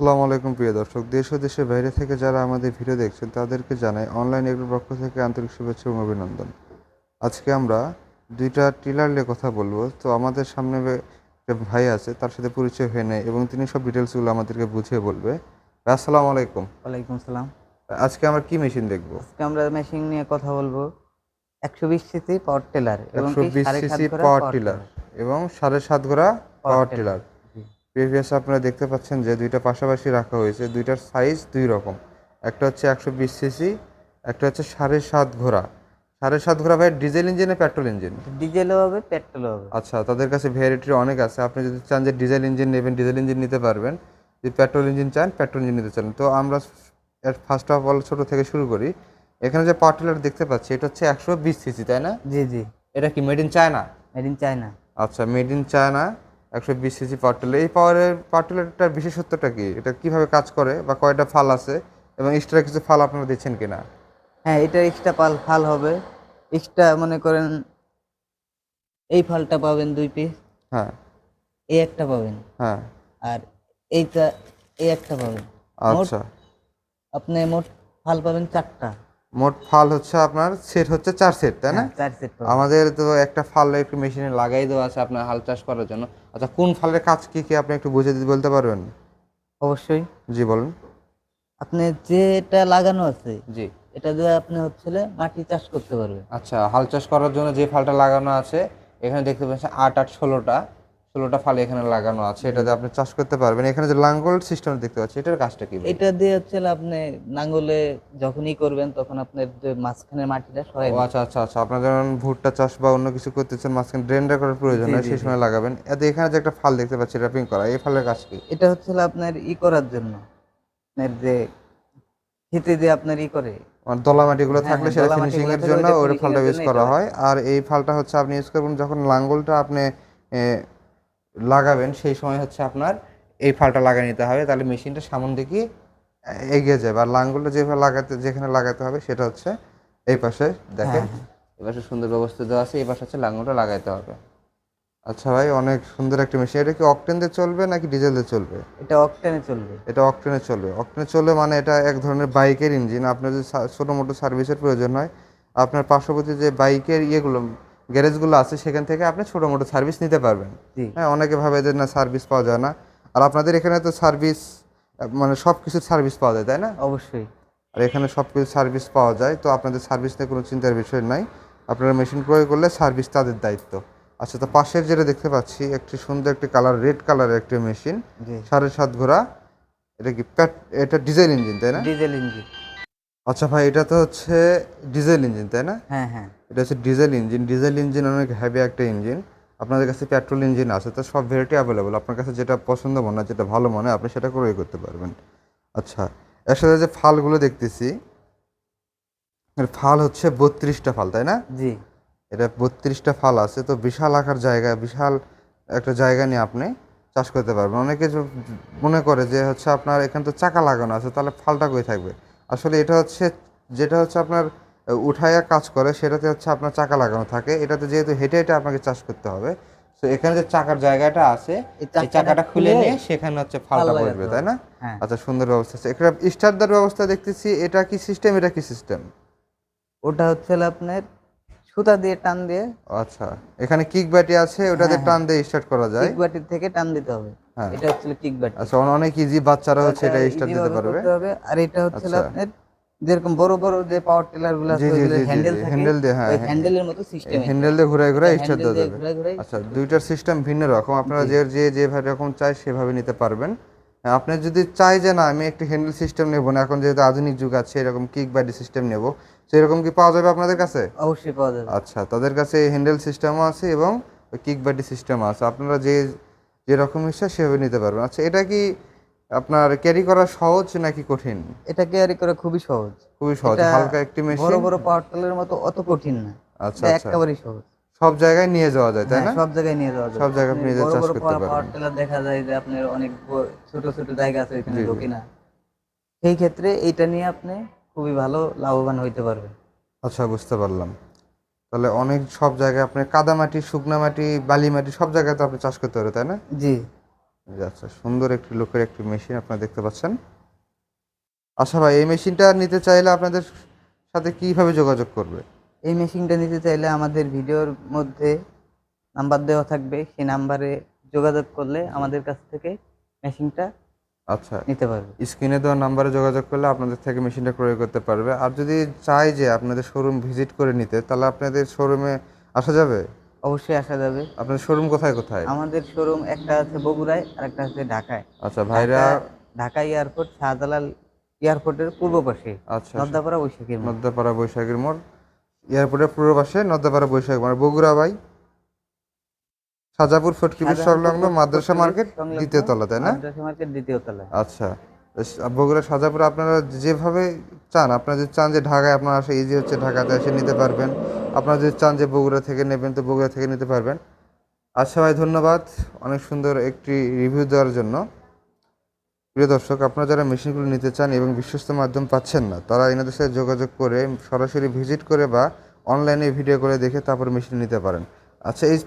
আসসালামু আলাইকুম প্রিয় দর্শক দেশ ও দেশের বাইরে থেকে যারা আমাদের ভিডিও দেখছেন তাদেরকে জানাই অনলাইন এগুলোর পক্ষ থেকে আন্তরিক শুভেচ্ছা এবং অভিনন্দন। আজকে আমরা দুইটা টিলার নিয়ে কথা বলব। তো আমাদের সামনে একটা ভাই আছে তার সাথে পরিচয় হয়ে নেয় এবং তিনি সব ডিটেলসগুলো আমাদেরকে বুঝিয়ে বলবে। আসসালামু আলাইকুম। ওয়ালাইকুম সালাম আজকে আমরা কি মেশিন দেখব? আজকে আমরা মেশিন নিয়ে কথা বলব একশো বিশ সিসি পাওয়ার টিলার একশো বিশ সিসি পাওয়ার টিলার এবং সাড়ে সাত ঘোড়া পাওয়ার টিলার। প্রিভিয়াস আপনারা দেখতে পাচ্ছেন যে দুইটা পাশাপাশি রাখা হয়েছে। দুইটার সাইজ দুই রকম। একটা হচ্ছে একশো বিশ সিসি একটা হচ্ছে সাড়ে সাত ঘোড়া। সাড়ে সাত ঘোড়া ভাই ডিজেল ইঞ্জিনে পেট্রোল ইঞ্জিন ডিজেলও হবে পেট্রোলও হবে। আচ্ছা তাদের কাছে ভ্যারাইটি অনেক আছে। আপনি যদি চান যে ডিজেল ইঞ্জিন নেবেন ডিজেল ইঞ্জিন নিতে পারবেন। যদি পেট্রোল ইঞ্জিন চান পেট্রোল ইঞ্জিন নিতে চান। তো আমরা ফার্স্ট অফ অল ছোটো থেকে শুরু করি। এখানে যে পাওয়ার টিলার দেখতে পাচ্ছি এটা হচ্ছে একশো বিশ সিসি তাই না? জি জি। এটা কি made in China made in China আচ্ছা মেড ইন চায়না একশো বিশ সিসি পাওয়ার টিলার। এই পাওয়ারের পাওয়ার টিলারটার বিশেষত্বটা কি? এটা কীভাবে কাজ করে বা কয়টা ফাল আছে এবং এক্সট্রা কিছু ফাল আপনারা দিচ্ছেন কিনা? হ্যাঁ এটা এক্সট্রা পাল ফাল হবে। এক্সট্রা মনে করেন এই ফালটা পাবেন দুই পিস হ্যাঁ। এই একটা পাবেন। হ্যাঁ। আর এইটা এই একটা পাবেন। আচ্ছা। আপনি মোট ফাল পাবেন চারটা। মোট ফাল হচ্ছে আপনার সেট হচ্ছে চার সেট তাই না? হ্যাঁ, চার সেট আমাদের তো একটা ফাল একটু মেশিনে লাগাই দেওয়া আছে আপনার হাল চাষ করার জন্য। আচ্ছা কোন ফালের কাজ কি কি আপনি একটু বুঝে দিতে বলতে পারবেন? অবশ্যই। জি বলুন। আপনি যেটা লাগানো আছে জি। এটা দিয়ে আপনি হচ্ছে মাটি চাষ করতে পারবেন। আচ্ছা হাল চাষ করার জন্য যে ফালটা লাগানো আছে এখানে দেখতে পাচ্ছেন আট আট ষোলোটা। ষোলোটা ফাল এখানে লাগানো আছে এটাতে আপনি চাষ করতে পারবেন। এখানে যে লাঙ্গল সিস্টেম দেখতে পাচ্ছি এটার কাজটা কি এটা দিয়ে হচ্ছে আপনি নাঙ্গলে যখনই করবেন তখন আপনার যে মাঝখানের মাটিটা সরাই আচ্ছা আচ্ছা আচ্ছা। আপনার যখন ভুট্টা চাষ বা অন্য কিছু করতেছেন মাঝখানে ড্রেনটা করার প্রয়োজন হয় সেই সময় লাগাবেন। এতে এখানে যে একটা ফাল দেখতে পাচ্ছি র্যাপিং করা এই ফালের কাজ কি? এটা হচ্ছে আপনার ই করার জন্য। আপনার যে খেতে দিয়ে আপনার ই করে। আর দলা মাটিগুলো হ্যাঁ, থাকলে হ্যাঁ, সেটা ফিনিশিং এর জন্য ওই ফালটা ইউজ করা হয়। আর এই ফালটা হচ্ছে আপনি ইউজ করবেন যখন লাঙ্গলটা আপনি লাগাবেন সেই সময় হচ্ছে আপনার এই ফালটা লাগিয়ে নিতে হবে। তাহলে মেশিনটা সামন দিকে এগিয়ে যাবে। আর লাঙ্গলটা যেভাবে লাগাতে যেখানে লাগাতে হবে সেটা হচ্ছে এই পাশে দেখেন। হ্যাঁ, এই পাশে সুন্দর ব্যবস্থা দেওয়া আছে এই পাশে হচ্ছে লাঙ্গলটা লাগাইতে হবে। আচ্ছা ভাই অনেক সুন্দর একটা মেশিন। এটা কি অকটেন দিয়ে চলবে নাকি ডিজেল দিয়ে চলবে? এটা অকটেনে চলবে। এটা অকটেনে চলবে। অকটেনে চলবে মানে এটা এক ধরনের বাইকের ইঞ্জিন। আপনার যদি ছোটো মোটো সার্ভিসের প্রয়োজন হয় আপনার পার্শ্ববর্তী যে বাইকের ইয়েগুলো গ্যারেজগুলো আছে সেখান থেকে আপনি ছোটো মোটো সার্ভিস নিতে পারবেন। হ্যাঁ অনেকে ভাবে যে না সার্ভিস পাওয়া যায় না। আর আপনাদের এখানে তো সার্ভিস মানে সব কিছুর সার্ভিস পাওয়া যায় তাই না? অবশ্যই। আর এখানে সব কিছু সার্ভিস পাওয়া যায় তো আপনাদের সার্ভিস নিয়ে কোনো চিন্তার বিষয় নাই। আপনারা মেশিন ক্রয় করলে সার্ভিস তাদের দায়িত্ব। আচ্ছা তো পাশের যেটা দেখতে পাচ্ছি একটি সুন্দর একটি কালার রেড কালারের একটি মেশিন সাড়ে সাত ঘোড়া। এটা কি প্যাট এটা ডিজেল ইঞ্জিন তাই না? ডিজেল ইঞ্জিন আচ্ছা ভাই এটা তো হচ্ছে ডিজেল ইঞ্জিন তাই না? হ্যাঁ হ্যাঁ। এটা হচ্ছে ডিজেল ইঞ্জিন। ডিজেল ইঞ্জিন অনেক হ্যাভি একটা ইঞ্জিন। আপনাদের কাছে পেট্রোল ইঞ্জিন আছে তো সব ভ্যারাইটি অ্যাভেলেবল আপনার কাছে যেটা পছন্দ মনে হয় যেটা ভালো মনে হয় আপনি সেটা ক্রয় করতে পারবেন। আচ্ছা এর সাথে যে ফালগুলো দেখতেছি এর ফাল হচ্ছে বত্রিশটা ফাল তাই না? জি। এটা বত্রিশটা ফাল আছে তো বিশাল আকার জায়গা বিশাল একটা জায়গা নিয়ে আপনি চাষ করতে পারবেন। অনেকে মনে করে যে হচ্ছে আপনার এখানে তো চাকা লাগানো আছে তাহলে ফালটা কই থাকবে? আসলে এটা হচ্ছে যেটা হচ্ছে আপনার আহ, উঠাইয়া কাজ করে সেটাতে হচ্ছে আপনার চাকা লাগানো থাকে। এটাতে যেহেতু হেঁটে হেঁটে আপনাকে চাষ করতে হবে। তো এখানে যে চাকার জায়গাটা আছে এই চাকাটা খুলে নিয়ে সেখানে হচ্ছে ফালটা হবে। তাই না? হ্যাঁ। আচ্ছা সুন্দর ব্যবস্থা আছে। এখানে স্টার দেওয়ার ব্যবস্থা দেখতেছি এটা কি সিস্টেম এটা কি সিস্টেম ওটা হচ্ছে আপনার সুতা দিয়ে টান দিয়ে। আচ্ছা এখানে কিক ব্যাটি আছে ওটাতে টান দিয়ে স্টার্ট করা যায়। কিক বাটির থেকে টান দিতে হবে। হ্যাঁ। এটা হচ্ছে কিক আচ্ছা অনেক ইজি বাচ্চারা হচ্ছে এটা স্টার্ট দিতে পারবে। আর এটা হচ্ছে আচ্ছা। আপনার যেরকম বড় বড় যে পাওয়ার টিলারগুলো আছে হ্যান্ডেল থাকে হ্যান্ডেল দিয়ে, হ্যাঁ, হ্যাঁ। হ্যান্ডেলের মতো সিস্টেম হ্যান্ডেল দিয়ে ঘুরায় ঘুরায় স্টার্ট দেওয়া যাবে। ঘুরে ঘুরে আচ্ছা দুইটার সিস্টেম ভিন্ন রকম আপনারা যে যে যেভাবে রকম চাই সেভাবে নিতে পারবেন। হ্যাঁ, আপনি যদি চাই যে না আমি একটি হ্যান্ডেল সিস্টেম নেব না এখন যেহেতু আধুনিক যুগ আছে এরকম কিক ব্যাডি সিস্টেম নেব সেরকম কি পাওয়া যাবে আপনাদের কাছে? অবশ্যই পাওয়া যাবে। আচ্ছা তাদের কাছে হ্যান্ডেল সিস্টেমও আছে এবং কিক ব্যাডি সিস্টেমও আছে। আপনারা যে যেরকম ইচ্ছা সেভাবে নিতে পারবেন। আচ্ছা এটা কি আপনার ক্যারি করা সহজ নাকি কঠিন? এটা ক্যারি করা খুবই সহজ। খুবই সহজ হালকা একটি বড় মেশিন বড় পাওয়ার টিলারের মতো অত কঠিন না। আচ্ছা আচ্ছা। একেবারেই সহজ। সব জায়গায় নিয়ে যাওয়া যায় তাই হ্যাঁ, না? সব জায়গায় নিয়ে যাওয়া যাবে সব জায়গায় আপনি নিজে বড় চাষ বড় করতে পাওয়ার পারবেন। টিলার দেখা যায় যে আপনার অনেক ছোট ছোট জায়গা আছে এখানে। ঢোকে না। সেই ক্ষেত্রে এটা নিয়ে আপনি খুবই ভালো লাভবান হইতে পারবেন। আচ্ছা বুঝতে পারলাম। তাহলে অনেক সব জায়গায় আপনি কাদা মাটি শুকনা মাটি বালি মাটি সব জায়গায় তো আপনি চাষ করতে পারবেন তাই না? জি। আচ্ছা সুন্দর একটি লোকের একটি মেশিন আপনারা দেখতে পাচ্ছেন। আচ্ছা ভাই এই মেশিনটা নিতে চাইলে আপনাদের সাথে কীভাবে যোগাযোগ করবে? এই মেশিনটা নিতে চাইলে আমাদের ভিডিওর মধ্যে নাম্বার দেওয়া থাকবে। সেই নাম্বারে যোগাযোগ করলে আমাদের কাছ থেকে মেশিনটা আচ্ছা। নিতে পারবে। স্ক্রিনে দেওয়া নাম্বারে যোগাযোগ করলে আপনাদের থেকে মেশিনটা ক্রয় করতে পারবে। আর যদি চাই যে আপনাদের শোরুম ভিজিট করে নিতে তাহলে আপনাদের শোরুমে আসা যাবে? অবশ্যই আসা যাবে। আপনাদের শোরুম কোথায় কোথায়? আমাদের শোরুম একটা আছে বগুড়ায় আর একটা আছে ঢাকায়। আচ্ছা ভাইরা ঢাকা- এয়ারপোর্ট শাহজালাল এয়ারপোর্টের পূর্ব পাশে আচ্ছা। নদ্দাপাড়া বৈশাখীর। নদ্দাপাড়া বৈশাখীর মোড়। এয়ারপোর্টের পূর্ব পাশে নদ্দাপাড়া বৈশাখী মোড়। বগুড়া ভাই? সাজাপুর ফটকিপুর সংলগ্ন মাদ্রাসা মার্কেট দ্বিতীয় তলা তাই না? মাদ্রাসা মার্কেট দ্বিতীয় তলায়। আচ্ছা বগুড়া সাজাপুর আপনারা যেভাবে চান আপনারা যদি চান যে ঢাকায় আপনারা আসে ইজি হচ্ছে ঢাকাতে এসে নিতে পারবেন। আপনারা যদি চান যে বগুড়া থেকে নেবেন তো বগুড়া থেকে নিতে পারবেন। আচ্ছা ভাই ধন্যবাদ অনেক সুন্দর একটি রিভিউ দেওয়ার জন্য। প্রিয় দর্শক আপনারা যারা মেশিনগুলো নিতে চান এবং বিশ্বস্ত মাধ্যম পাচ্ছেন না তারা এনাদের সাথে যোগাযোগ করে সরাসরি ভিজিট করে বা অনলাইনে ভিডিও করে দেখে তারপর মেশিন নিতে পারেন। আচ্ছা এই